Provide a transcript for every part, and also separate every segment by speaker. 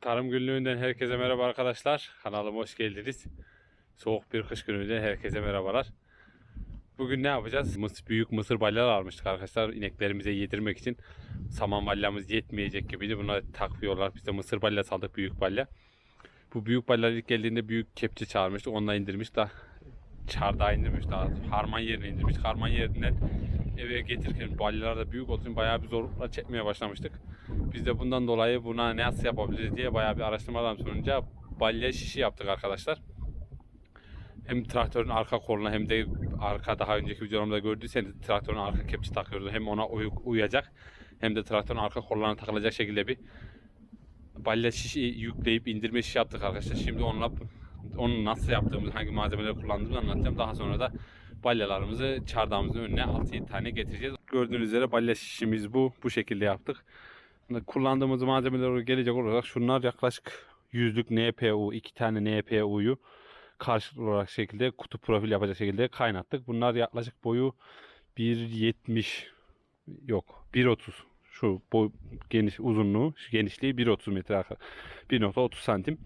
Speaker 1: Tarım Günlüğü'nden herkese merhaba arkadaşlar. Kanalıma hoş geldiniz. Soğuk bir kış gününden herkese merhabalar. Bugün ne yapacağız? Mıs büyük mısır balyalar almıştık arkadaşlar ineklerimize yedirmek için. Saman balyamız yetmeyecek gibiydi. Buna takviyorlar. Biz de mısır balyası aldık büyük balya. Bu büyük balyalar ilk geldiğinde büyük kepçe çağırmıştık. Onunla indirmiş daha çardağa indirmiş daha harman yerine indirmiş. Harman yerinden eve getirirken balyalar da büyük olduğu için bayağı bir zorlukla çekmeye başlamıştık. Biz de bundan dolayı buna ne nasıl yapabiliriz diye bayağı bir araştırmadan sonuca balya şişi yaptık arkadaşlar. Hem traktörün arka koluna hem de arka daha önceki videolarımda gördüyseniz traktörün arka kepçe takıyordu. Hem ona uy- uyacak hem de traktörün arka kollarına takılacak şekilde bir balya şişi yükleyip indirme şişi yaptık arkadaşlar. Şimdi onunla onu nasıl yaptığımızı, hangi malzemeleri kullandığımızı anlatacağım. Daha sonra da balyalarımızı çardağımızın önüne 6-7 tane getireceğiz. Gördüğünüz üzere balya şişimiz bu. Bu şekilde yaptık. Kullandığımız malzemeler gelecek olarak şunlar yaklaşık yüzlük NPU, iki tane NPU'yu karşılıklı olarak şekilde kutu profil yapacak şekilde kaynattık. Bunlar yaklaşık boyu 1.70 yok 1.30 şu boy geniş uzunluğu şu genişliği 1.30 metre arkadaşlar. 1.30 santim.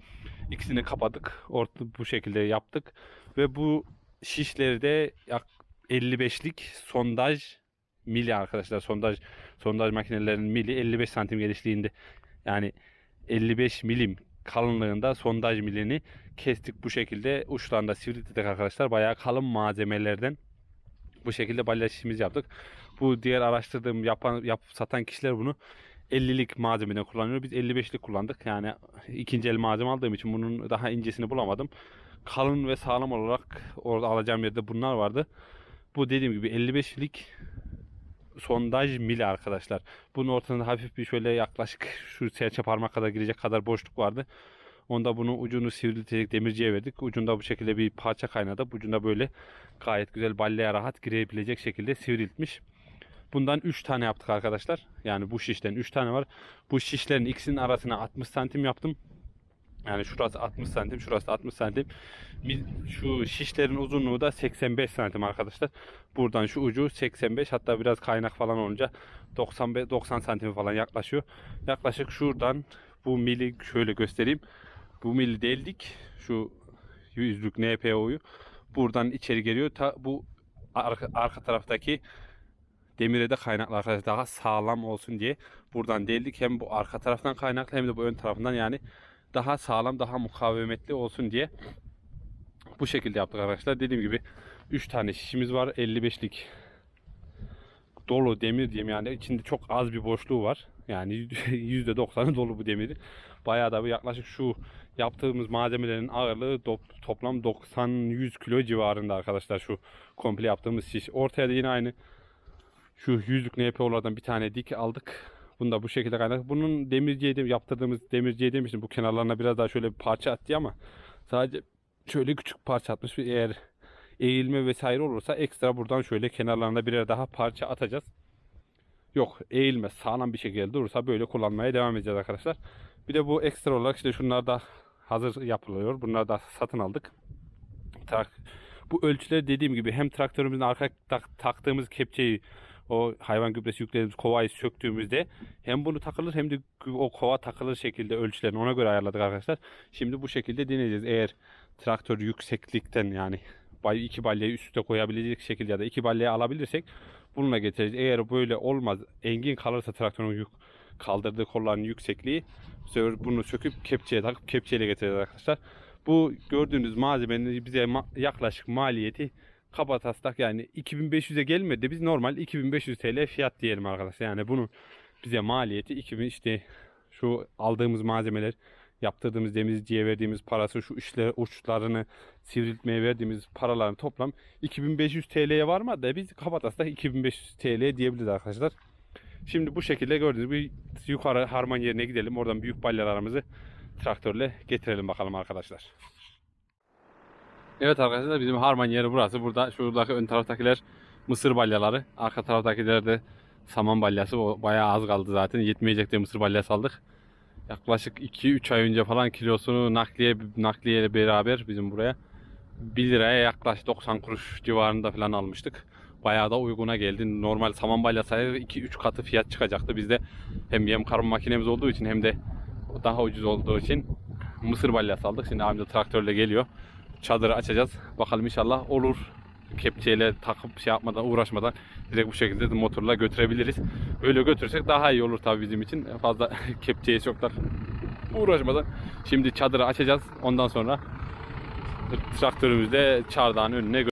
Speaker 1: İkisini kapadık. Orta bu şekilde yaptık ve bu şişleri de yak 55'lik sondaj mili arkadaşlar. Sondaj sondaj makinelerinin mili 55 santim genişliğinde. Yani 55 milim kalınlığında sondaj milini kestik bu şekilde. Uçlarında sivrilttik arkadaşlar. Bayağı kalın malzemelerden bu şekilde balya şişimiz yaptık. Bu diğer araştırdığım yapan yap, satan kişiler bunu 50'lik malzemeden kullanıyor. Biz 55'lik kullandık. Yani ikinci el malzeme aldığım için bunun daha incesini bulamadım. Kalın ve sağlam olarak orada alacağım yerde bunlar vardı. Bu dediğim gibi 55'lik sondaj mili arkadaşlar. Bunun ortasında hafif bir şöyle yaklaşık şu serçe parmak kadar girecek kadar boşluk vardı. Onda bunu ucunu sivriltecek demirciye verdik. Ucunda bu şekilde bir parça kaynadı. Ucunda böyle gayet güzel balyaya rahat girebilecek şekilde sivriltmiş. Bundan 3 tane yaptık arkadaşlar. Yani bu şişten 3 tane var. Bu şişlerin ikisinin arasına 60 santim yaptım. Yani şurası 60 santim, şurası 60 santim. Bir- Şu şişlerin uzunluğu da 85 santim arkadaşlar. Buradan şu ucu 85 hatta biraz kaynak falan olunca 95 90 santim falan yaklaşıyor. Yaklaşık şuradan bu mili şöyle göstereyim. Bu mili deldik. Şu yüzlük NPO'yu buradan içeri geliyor. Ta bu arka, arka taraftaki demire de kaynaklı arkadaşlar daha sağlam olsun diye buradan deldik. Hem bu arka taraftan kaynaklı hem de bu ön tarafından yani daha sağlam, daha mukavemetli olsun diye bu şekilde yaptık arkadaşlar. Dediğim gibi 3 tane şişimiz var. 55'lik dolu demir diyeyim yani içinde çok az bir boşluğu var. Yani %90'ı dolu bu demiri. Bayağı da bir yaklaşık şu yaptığımız malzemelerin ağırlığı toplam 90-100 kilo civarında arkadaşlar şu komple yaptığımız şiş. Ortaya da yine aynı şu yüzlük NPO'lardan bir tane dik aldık. Bunu da bu şekilde kaynak. Bunun demirciye de yaptırdığımız demirciye demiştim. Bu kenarlarına biraz daha şöyle bir parça attı ama sadece şöyle küçük parça atmış. Eğer eğilme vesaire olursa ekstra buradan şöyle kenarlarına birer daha parça atacağız. Yok eğilme sağlam bir şekilde durursa böyle kullanmaya devam edeceğiz arkadaşlar. Bir de bu ekstra olarak işte şunlar da hazır yapılıyor. Bunları da satın aldık. Bu ölçüler dediğim gibi hem traktörümüzün arka tak- taktığımız kepçeyi o hayvan gübresi yüklediğimiz kovayı söktüğümüzde hem bunu takılır hem de o kova takılır şekilde ölçülerini ona göre ayarladık arkadaşlar. Şimdi bu şekilde deneyeceğiz. Eğer traktör yükseklikten yani iki balyayı üst üste koyabilecek şekilde ya da iki balyayı alabilirsek bununla getireceğiz. Eğer böyle olmaz engin kalırsa traktörün yük kaldırdığı kolların yüksekliği bunu söküp kepçeye takıp kepçeyle getireceğiz arkadaşlar. Bu gördüğünüz malzemenin bize yaklaşık maliyeti kaba taslak yani 2500'e gelmedi. Biz normal 2500 TL fiyat diyelim arkadaşlar. Yani bunun bize maliyeti 2000 işte şu aldığımız malzemeler yaptırdığımız demirciye verdiğimiz parası şu işler uçlarını sivriltmeye verdiğimiz paraların toplam 2500 TL'ye varmadı da biz kaba taslak 2500 TL diyebiliriz arkadaşlar. Şimdi bu şekilde gördüğünüz bir yukarı harman yerine gidelim. Oradan büyük balyalarımızı traktörle getirelim bakalım arkadaşlar. Evet arkadaşlar bizim harman yeri burası. Burada şuradaki ön taraftakiler mısır balyaları. Arka taraftakiler de saman balyası. O bayağı az kaldı zaten. Yetmeyecek diye mısır balyası aldık. Yaklaşık 2-3 ay önce falan kilosunu nakliye nakliye beraber bizim buraya 1 liraya yaklaşık 90 kuruş civarında falan almıştık. Bayağı da uyguna geldi. Normal saman balyası 2-3 katı fiyat çıkacaktı. Bizde hem yem karma makinemiz olduğu için hem de daha ucuz olduğu için mısır balyası aldık. Şimdi abim de traktörle geliyor. Çadırı açacağız. Bakalım inşallah olur. Kepçeyle takıp şey yapmadan uğraşmadan direkt bu şekilde de motorla götürebiliriz. Öyle götürsek daha iyi olur tabii bizim için. Fazla kepçeye çok da uğraşmadan. Şimdi çadırı açacağız. Ondan sonra traktörümüzle çardağın önüne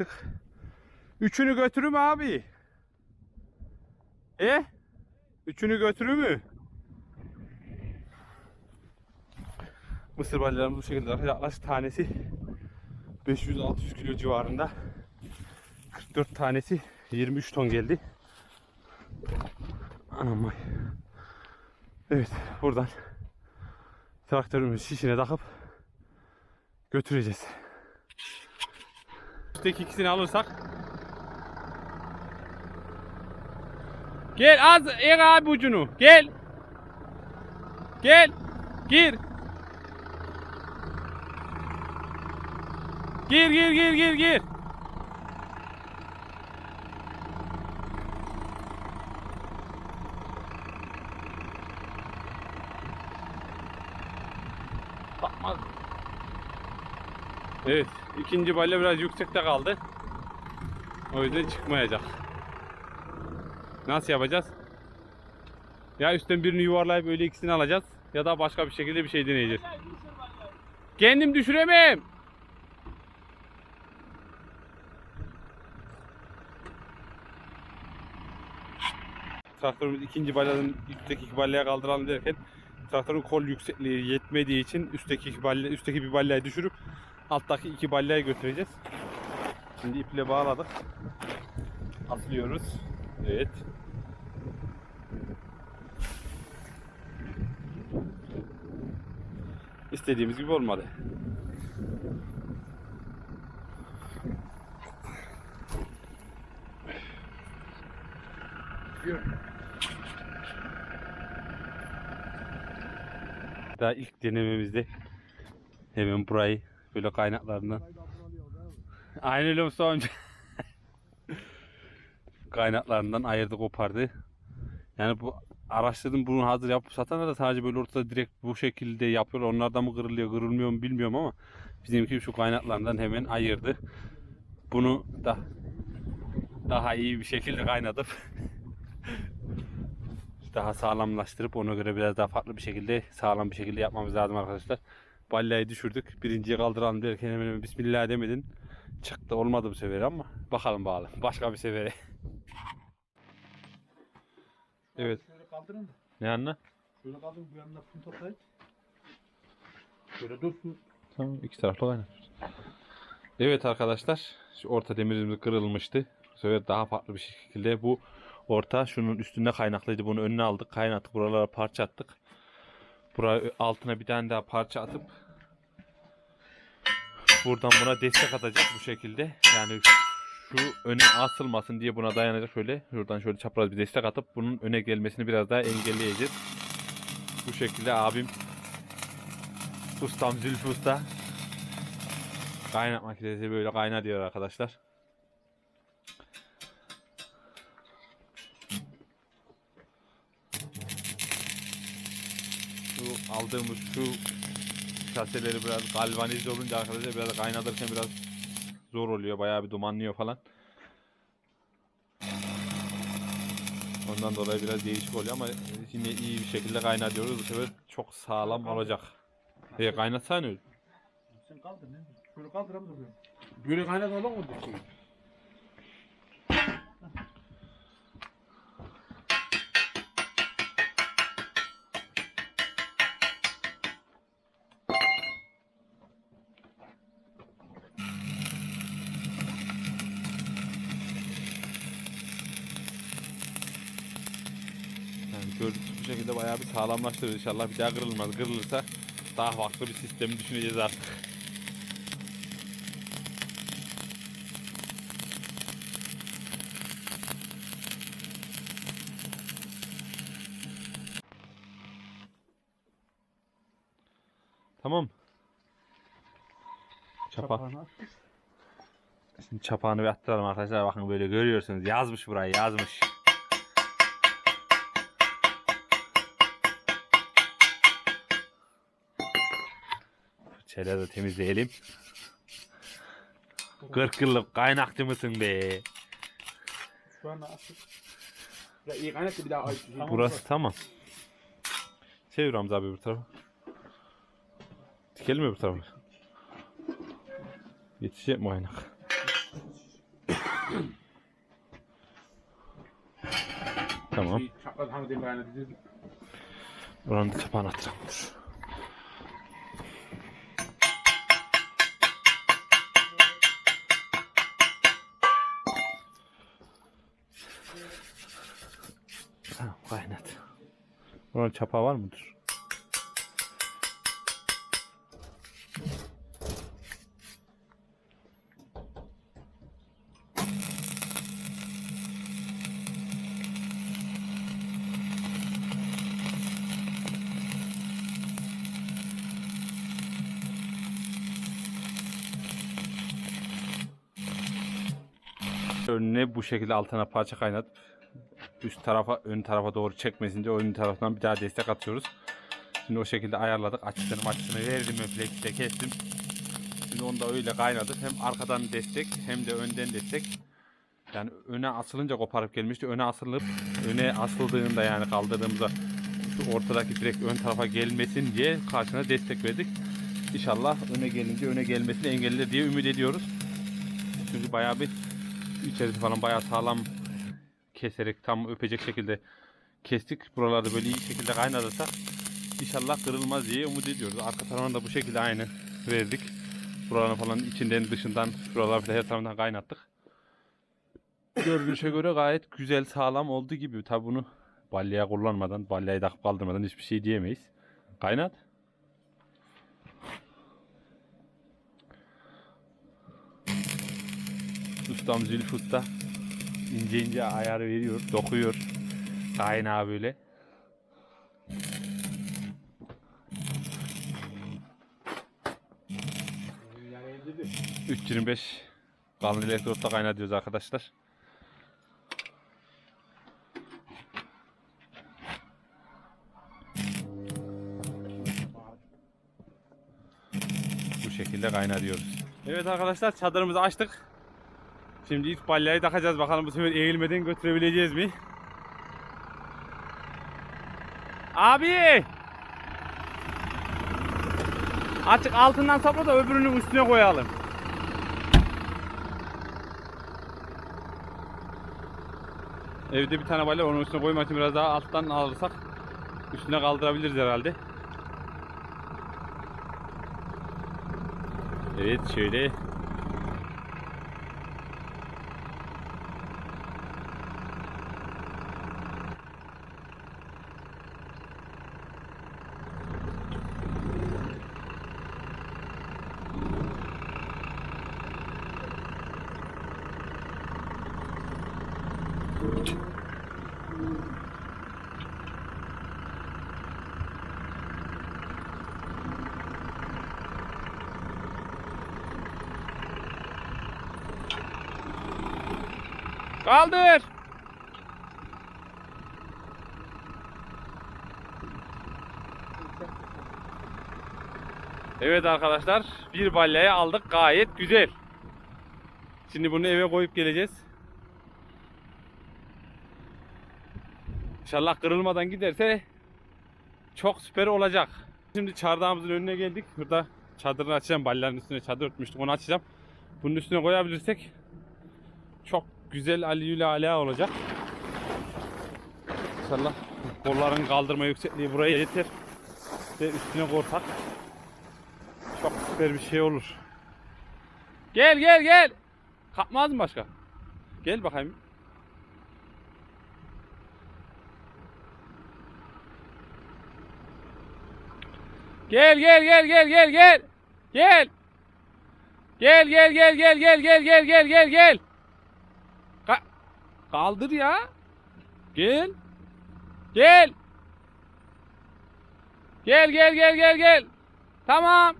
Speaker 1: açtık. Üçünü götürür mü abi? E? Üçünü götürür mü? Mısır balyalarımız bu şekilde yaklaşık tanesi 500-600 kilo civarında. 44 tanesi 23 ton geldi. Anam. Evet buradan traktörümüz şişine takıp götüreceğiz. Üstteki ikisini alırsak. Gel az er abi ucunu. Gel. Gel. Gir. Gir gir gir gir gir. Bakmaz. Evet, ikinci balya biraz yüksekte kaldı. O yüzden çıkmayacak. Nasıl yapacağız? Ya üstten birini yuvarlayıp öyle ikisini alacağız ya da başka bir şekilde bir şey deneyeceğiz. Kendim düşüremem. Traktörümüz ikinci balyanın üstteki iki balyaya kaldıralım derken traktörün kol yüksekliği yetmediği için üstteki iki balya, üstteki bir balyayı düşürüp alttaki iki balyayı götüreceğiz. Şimdi iple bağladık. Atlıyoruz. Evet. İstediğimiz gibi olmadı. Daha ilk denememizde hemen burayı böyle kaynaklarından Aynen öyle Mustafa. Kaynaklarından ayırdı kopardı. Yani bu araştırdım bunu hazır yapıp satanlar da sadece böyle ortada direkt bu şekilde yapıyorlar. Onlar da mı kırılıyor kırılmıyor mu bilmiyorum ama bizimki şu kaynaklarından hemen ayırdı. Bunu da daha iyi bir şekilde kaynatıp daha sağlamlaştırıp ona göre biraz daha farklı bir şekilde sağlam bir şekilde yapmamız lazım arkadaşlar. Balyayı düşürdük. Birinciyi kaldıralım derken hemen hemen Bismillah demedin. Çıktı olmadı bu sefer ama bakalım bakalım. Başka bir sefere. Evet.
Speaker 2: Şöyle kaldırın da.
Speaker 1: Ne anla?
Speaker 2: Şöyle kaldırın bu yanına kum toplayın. Şöyle dursun.
Speaker 1: Tamam iki taraflı kaynat. Evet arkadaşlar. Şu orta demirimiz kırılmıştı. Bu sefer daha farklı bir şekilde bu orta şunun üstünde kaynaklıydı. Bunu önüne aldık. Kaynattık. Buralara parça attık. Buraya altına bir tane daha parça atıp buradan buna destek atacağız bu şekilde. Yani şu öne asılmasın diye buna dayanacak şöyle. Şuradan şöyle çapraz bir destek atıp bunun öne gelmesini biraz daha engelleyeceğiz. Bu şekilde abim ustam Zülfü Usta kaynat makinesi böyle kayna diyor arkadaşlar. Şu aldığımız şu şaseleri biraz galvanize olunca arkadaşlar biraz kaynatırken biraz zor oluyor. Bayağı bir dumanlıyor falan. Ondan dolayı biraz değişik oluyor ama yine iyi bir şekilde kaynatıyoruz. Bu sefer çok sağlam olacak. E kaynatsana.
Speaker 2: Sen kaldır ne? Şöyle kaldıramaz oluyor.
Speaker 1: Böyle kaynatmadan mı düşüyor? Yani Gördüğünüz bu şekilde bayağı bir sağlamlaştırır. İnşallah bir daha kırılmaz. Kırılırsa daha farklı bir sistemi düşüneceğiz artık. Tamam. Çapa. Şimdi çapağını bir attıralım arkadaşlar. Bakın böyle görüyorsunuz. Yazmış burayı yazmış. Fırçayla da temizleyelim. 40 yıllık kaynakçı mısın be?
Speaker 2: Şu an. Ya iyi kaynattı bir daha aç. Tamam,
Speaker 1: Burası tamam. Çevir Hamza abi bu tarafa. Dikelim mi bu tarafa? Yetişecek mi kaynak? tamam. Buranın da kapağını atacağım. Dur. Tamam kaynat. Buranın çapağı var mıdır? Önüne bu şekilde altına parça kaynatıp üst tarafa ön tarafa doğru çekmesin diye ön taraftan bir daha destek atıyoruz. Şimdi o şekilde ayarladık. Açısını açısını verdim öflekte kestim. Şimdi onu da öyle kaynadık. Hem arkadan destek hem de önden destek. Yani öne asılınca koparıp gelmişti. Öne asılıp öne asıldığında yani kaldırdığımızda şu ortadaki direkt ön tarafa gelmesin diye karşına destek verdik. İnşallah öne gelince öne gelmesini engeller diye ümit ediyoruz. Çünkü bayağı bir içerisi falan bayağı sağlam keserek tam öpecek şekilde kestik. Buralarda böyle iyi şekilde kaynatırsak inşallah kırılmaz diye umut ediyoruz. Arka tarafına da bu şekilde aynı verdik. Buraların falan içinden dışından şuralar falan her tarafından kaynattık. Görünüşe göre gayet güzel sağlam oldu gibi. Tabi bunu balyaya kullanmadan, balyayı takıp kaldırmadan hiçbir şey diyemeyiz. Kaynat. Ustam Zülfü Usta ince ince ayar veriyor, dokuyor. Kaynağı böyle.
Speaker 2: Yani elde bir.
Speaker 1: 325 kalın elektrotta kaynatıyoruz arkadaşlar. Bu şekilde kaynatıyoruz. Evet arkadaşlar çadırımızı açtık. Şimdi ilk balyayı takacağız bakalım bu sefer eğilmeden götürebileceğiz mi? Abi! Açık altından sapla da öbürünün üstüne koyalım. Evde bir tane balya onun üstüne koymak için biraz daha alttan alırsak üstüne kaldırabiliriz herhalde. Evet şöyle. Kaldır. Evet arkadaşlar bir balyayı aldık gayet güzel. Şimdi bunu eve koyup geleceğiz. İnşallah kırılmadan giderse çok süper olacak. Şimdi çardağımızın önüne geldik. Burada çadırını açacağım. Balyanın üstüne çadır örtmüştük onu açacağım. Bunun üstüne koyabilirsek çok güzel aliyül ala olacak. İnşallah kolların kaldırma yüksekliği buraya yeter. Ve üstüne korsak. Çok süper bir şey olur. Gel gel gel. Kalkmaz mı başka? Gel bakayım. Gel gel gel gel gel gel. Gel. Gel gel gel gel gel gel gel gel gel gel. Ka- Kaldır ya. Gel. Gel. Gel gel gel gel gel. Tamam.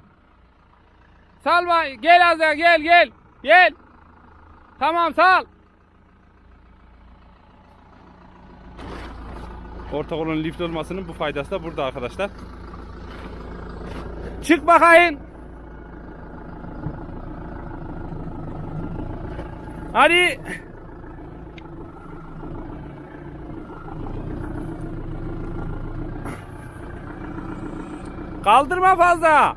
Speaker 1: Salma. Gel az daha gel gel. Gel. Tamam sal. Orta kolonun lift olmasının bu faydası da burada arkadaşlar. Çık bakayım. Hadi. Kaldırma fazla.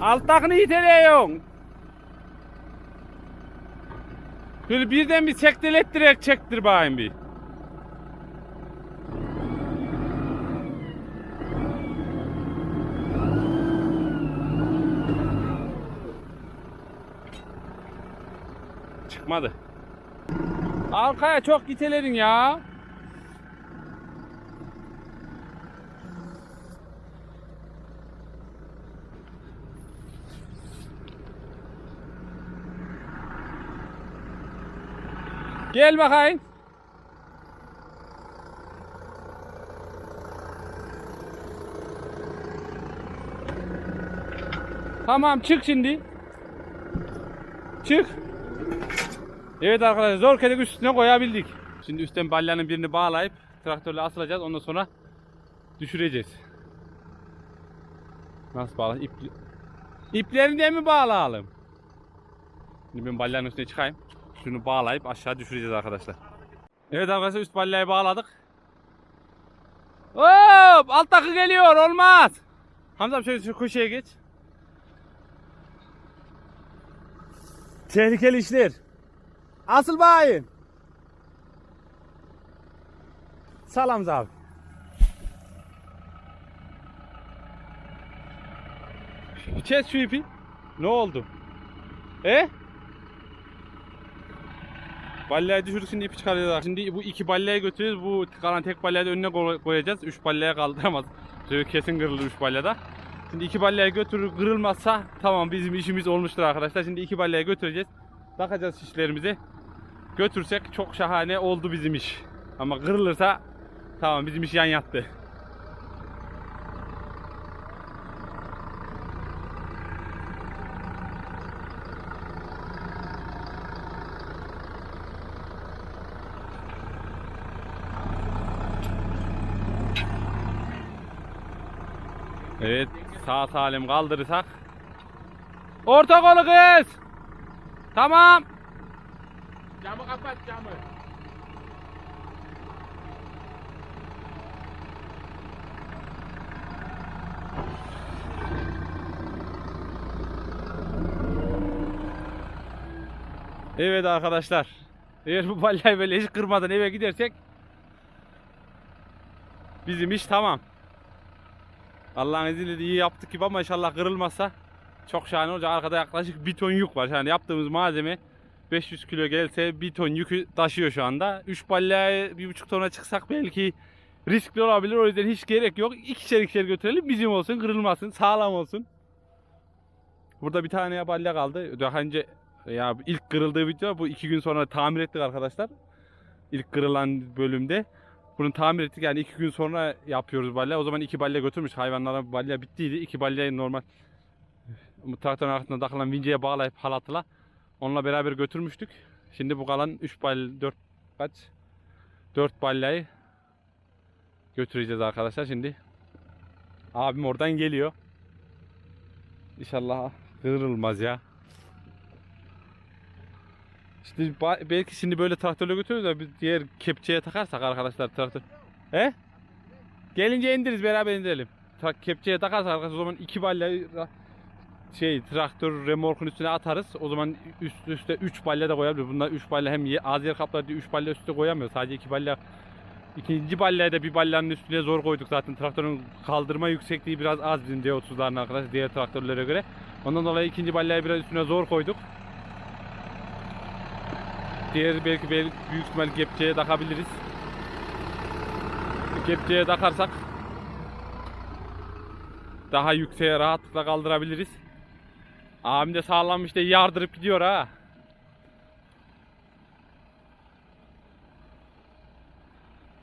Speaker 1: Alttakini iteliyorsun. Şöyle birden bir çektilettirerek çektir bakayım bir. Çıkmadı. Arkaya çok gitelerin ya. Gel bakayım. Tamam çık şimdi. Çık. Evet arkadaşlar zor kedek üstüne koyabildik. Şimdi üstten balyanın birini bağlayıp traktörle asılacağız. Ondan sonra düşüreceğiz. Nasıl bağla? İp... İplerini de mi bağlayalım? Şimdi ben balyanın üstüne çıkayım. Şunu bağlayıp aşağı düşüreceğiz arkadaşlar. Evet arkadaşlar üst balyayı bağladık. Hop! Alt takı geliyor olmaz. Hamza şöyle şu köşeye geç. Tehlikeli işler. Asıl bayım. Salam abi. Kes şu ipi. Ne oldu? E? Balyayı düşürdük şimdi ipi çıkaracağız. Şimdi bu iki balyayı götürüyoruz. Bu kalan tek balyayı da önüne koy- koyacağız. Üç balyaya kaldıramaz. Şöyle kesin kırılır üç balyada. Şimdi iki balyayı götürür kırılmazsa tamam bizim işimiz olmuştur arkadaşlar. Şimdi iki balyayı götüreceğiz. Takacağız şişlerimizi. Götürsek çok şahane oldu bizim iş. Ama kırılırsa tamam bizim iş yan yattı. Evet sağ salim kaldırırsak. Orta kolu kız. Tamam.
Speaker 2: Camı kapat camı.
Speaker 1: Evet arkadaşlar. Eğer bu balyayı böyle hiç kırmadan eve gidersek bizim iş tamam. Allah'ın izniyle de iyi yaptık gibi ama inşallah kırılmazsa çok şahane olacak. Arkada yaklaşık bir ton yük var. Yani yaptığımız malzeme 500 kilo gelse bir ton yükü taşıyor şu anda. 3 balyayı bir buçuk tona çıksak belki riskli olabilir. O yüzden hiç gerek yok. İkişer ikişer götürelim. Bizim olsun, kırılmasın, sağlam olsun. Burada bir tane balya kaldı. Daha önce ya ilk kırıldığı video bu iki gün sonra tamir ettik arkadaşlar. İlk kırılan bölümde. Bunu tamir ettik yani iki gün sonra yapıyoruz balya. O zaman iki balya götürmüş hayvanlara balya bittiydi. İki balyayı normal traktörün arkasına takılan vinceye bağlayıp halatla onunla beraber götürmüştük. Şimdi bu kalan 3 bal 4 kaç 4 balyayı götüreceğiz arkadaşlar şimdi. Abim oradan geliyor. İnşallah kırılmaz ya. İşte belki şimdi böyle traktörle götürürüz de biz diğer kepçeye takarsak arkadaşlar traktör. He? Gelince indiririz beraber indirelim. Kepçeye takarsak arkadaşlar o zaman iki balyayı ra- şey traktör remorkun üstüne atarız. O zaman üst üste 3 balya da koyabiliriz. Bunlar 3 balya hem az yer kaplar diye 3 balya üstüne koyamıyoruz. Sadece 2 balya İkinci balyayı da bir balyanın üstüne zor koyduk zaten. Traktörün kaldırma yüksekliği biraz az bizim D30'ların arkadaşlar diğer traktörlere göre. Ondan dolayı ikinci balyayı biraz üstüne zor koyduk. Diğer belki, belki büyük ihtimal kepçeye takabiliriz. Kepçeye takarsak daha yükseğe rahatlıkla kaldırabiliriz. Abim de sağlam işte yardırıp gidiyor ha.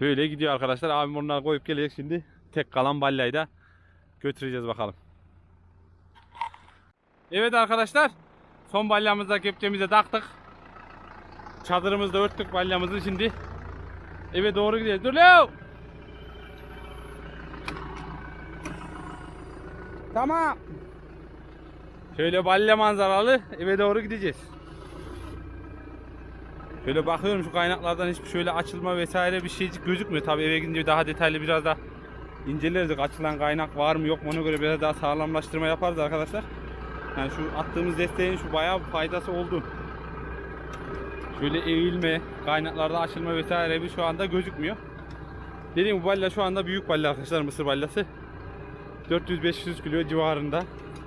Speaker 1: Böyle gidiyor arkadaşlar. Abim onları koyup gelecek şimdi. Tek kalan balyayı da götüreceğiz bakalım. Evet arkadaşlar. Son balyamızı da kepçemize taktık. Çadırımızı da örttük balyamızı şimdi. Eve doğru gidiyoruz. Dur Leo! Tamam. Şöyle balya manzaralı eve doğru gideceğiz. Şöyle bakıyorum şu kaynaklardan hiçbir şöyle açılma vesaire bir şeycik gözükmüyor. Tabii eve gidince daha detaylı biraz daha inceleriz. Açılan kaynak var mı yok mu ona göre biraz daha sağlamlaştırma yaparız arkadaşlar. Yani şu attığımız desteğin şu bayağı faydası oldu. Şöyle eğilme, kaynaklarda açılma vesaire bir şu anda gözükmüyor. Dediğim bu balya şu anda büyük balya arkadaşlar mısır balyası. 400-500 kilo civarında.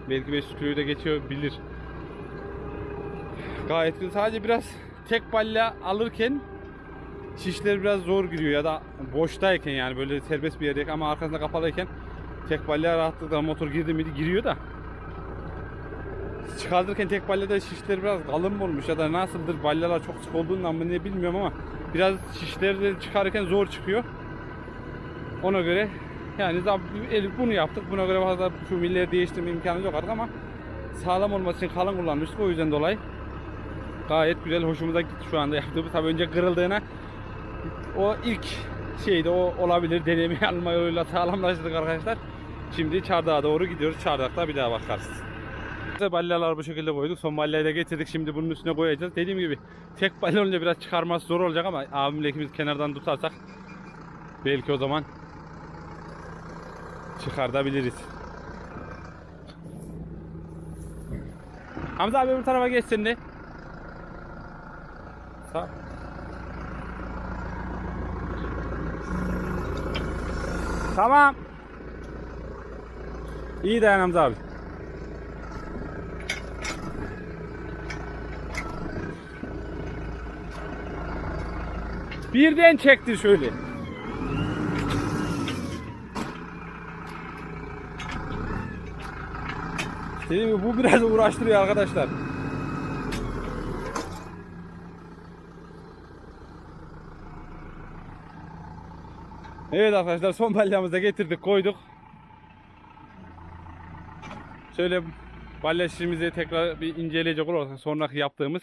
Speaker 1: Belki 500 kiloyu da geçiyor bilir. Gayet güzel. Sadece biraz tek balya alırken şişler biraz zor giriyor ya da boştayken yani böyle serbest bir yerdeyken ama arkasında kapalıyken tek balya rahatlıkla motor girdi miydi giriyor da çıkartırken tek balyada şişler biraz kalın olmuş ya da nasıldır balyalar çok sık olduğundan mı ne bilmiyorum ama biraz şişleri çıkarırken zor çıkıyor. Ona göre yani bunu yaptık. Buna göre fazla şu milleri değiştirme imkanı yok artık ama sağlam olması için kalın kullanmıştık. O yüzden dolayı gayet güzel hoşumuza gitti şu anda yaptığımız. Tabii önce kırıldığına o ilk şeyde o olabilir. Deneme alma yoluyla sağlamlaştırdık arkadaşlar. Şimdi çardağa doğru gidiyoruz. Çardakta bir daha bakarız. Balyalar bu şekilde koyduk. Son balyayı da getirdik. Şimdi bunun üstüne koyacağız. Dediğim gibi tek balya olunca biraz çıkarması zor olacak ama abimle ikimiz kenardan tutarsak belki o zaman çıkartabiliriz. Hamza abi öbür tarafa geçsin de. Sağ. Tamam. İyi dayan Hamza abi. Birden çektir şöyle. Dediğim gibi bu biraz uğraştırıyor arkadaşlar. Evet arkadaşlar son balyamızı da getirdik koyduk. Şöyle balya tekrar bir inceleyecek olursak sonraki yaptığımız.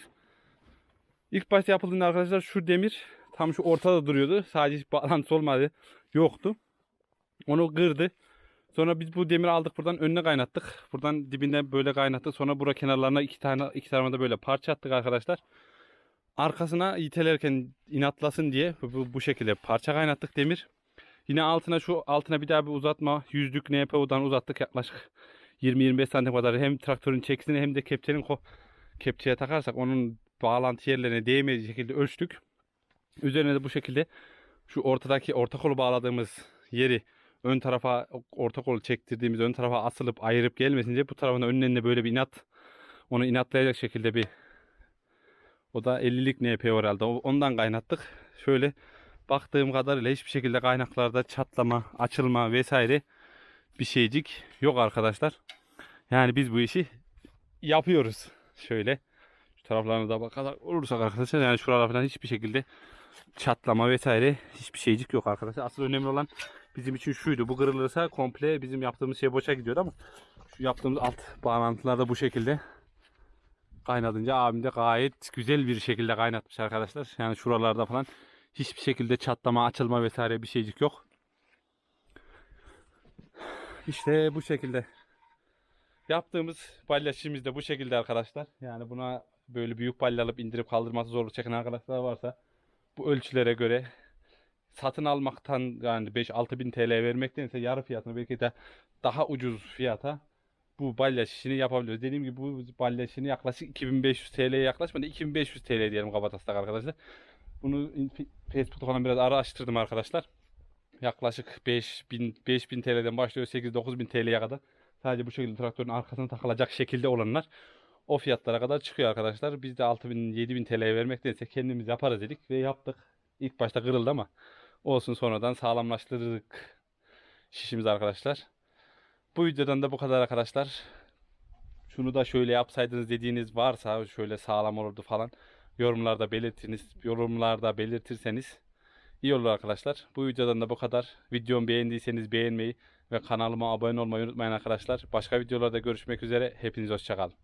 Speaker 1: İlk başta yapıldığında arkadaşlar şu demir tam şu ortada duruyordu. Sadece hiç bağlantısı olmadı. Yoktu. Onu kırdı. Sonra biz bu demiri aldık buradan önüne kaynattık. Buradan dibinden böyle kaynattık. Sonra bura kenarlarına iki tane iki tarafına da böyle parça attık arkadaşlar. Arkasına itelerken inatlasın diye bu, bu şekilde parça kaynattık demir. Yine altına şu altına bir daha bir uzatma yüzlük NPU'dan uzattık yaklaşık 20-25 santim kadar hem traktörün çekisini hem de kepçenin ko kepçeye takarsak onun bağlantı yerlerine değmeyecek şekilde ölçtük. Üzerine de bu şekilde şu ortadaki orta kolu bağladığımız yeri ön tarafa orta kolu çektirdiğimiz ön tarafa asılıp ayırıp gelmesin diye bu tarafına önlerine böyle bir inat onu inatlayacak şekilde bir o da 50'lik NP herhalde. Ondan kaynattık. Şöyle baktığım kadarıyla hiçbir şekilde kaynaklarda çatlama, açılma vesaire bir şeycik yok arkadaşlar. Yani biz bu işi yapıyoruz. Şöyle şu taraflarına da bakarsak olursak arkadaşlar yani şuralar falan hiçbir şekilde çatlama vesaire hiçbir şeycik yok arkadaşlar. Asıl önemli olan bizim için şuydu. Bu kırılırsa komple bizim yaptığımız şey boşa gidiyordu ama şu yaptığımız alt bağlantılar da bu şekilde kaynadınca abim de gayet güzel bir şekilde kaynatmış arkadaşlar. Yani şuralarda falan hiçbir şekilde çatlama, açılma vesaire bir şeycik yok. İşte bu şekilde. Yaptığımız balya şişimiz de bu şekilde arkadaşlar. Yani buna böyle büyük balya alıp indirip kaldırması zorluk çeken arkadaşlar varsa bu ölçülere göre satın almaktan yani 5-6 bin TL vermektense yarı fiyatına belki de daha ucuz fiyata bu balya şişini yapabiliyoruz. Dediğim gibi bu balya şişini yaklaşık 2500 TL'ye yaklaşmadı. 2500 TL diyelim kabataslak arkadaşlar. Bunu Facebook'ta falan biraz araştırdım arkadaşlar. Yaklaşık 5000 5000 TL'den başlıyor 8-9 bin TL'ye kadar Sadece bu şekilde traktörün arkasına takılacak şekilde olanlar o fiyatlara kadar çıkıyor arkadaşlar. Biz de 6000 7000 TL vermektense kendimiz yaparız dedik ve yaptık. İlk başta kırıldı ama olsun sonradan sağlamlaştırdık şişimiz arkadaşlar. Bu videodan da bu kadar arkadaşlar. Şunu da şöyle yapsaydınız dediğiniz varsa şöyle sağlam olurdu falan yorumlarda belirtiniz. Yorumlarda belirtirseniz iyi olur arkadaşlar. Bu videodan da bu kadar. Videomu beğendiyseniz beğenmeyi ve kanalıma abone olmayı unutmayın arkadaşlar. Başka videolarda görüşmek üzere. Hepiniz hoşçakalın.